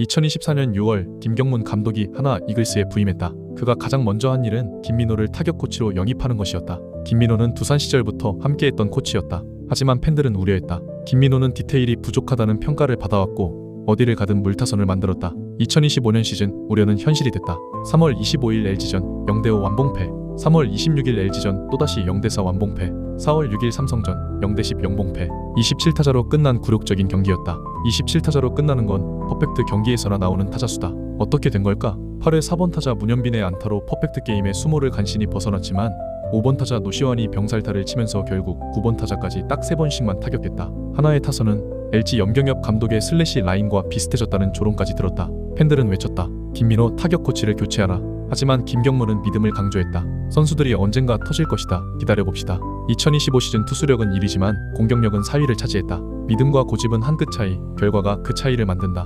2024년 6월 김경문 감독이 하나 이글스에 부임했다. 그가 가장 먼저 한 일은 김민호를 타격 코치로 영입하는 것이었다. 김민호는 두산 시절부터 함께했던 코치였다. 하지만 팬들은 우려했다. 김민호는 디테일이 부족하다는 평가를 받아왔고 어디를 가든 물타선을 만들었다. 2025년 시즌 우려는 현실이 됐다. 3월 25일 LG전 0대5 완봉패 3월 26일 LG전 또다시 0대4 완봉패 4월 6일 삼성전 0대10 영봉패 27타자로 끝난 굴욕적인 경기였다. 27타자로 끝나는 건 퍼펙트 경기에서나 나오는 타자수다. 어떻게 된 걸까? 8회 4번 타자 문현빈의 안타로 퍼펙트 게임의 수모를 간신히 벗어났지만 5번 타자 노시환이 병살타를 치면서 결국 9번 타자까지 딱 3번씩만 타격했다. 하나의 타선은 LG 염경엽 감독의 슬래시 라인과 비슷해졌다는 조롱까지 들었다. 팬들은 외쳤다. 김민호 타격 코치를 교체하라. 하지만 김경문은 믿음을 강조했다. 선수들이 언젠가 터질 것이다. 기다려봅시다. 2025 시즌 투수력은 1위지만 공격력은 4위를 차지했다. 믿음과 고집은 한 끗 차이, 결과가 그 차이를 만든다.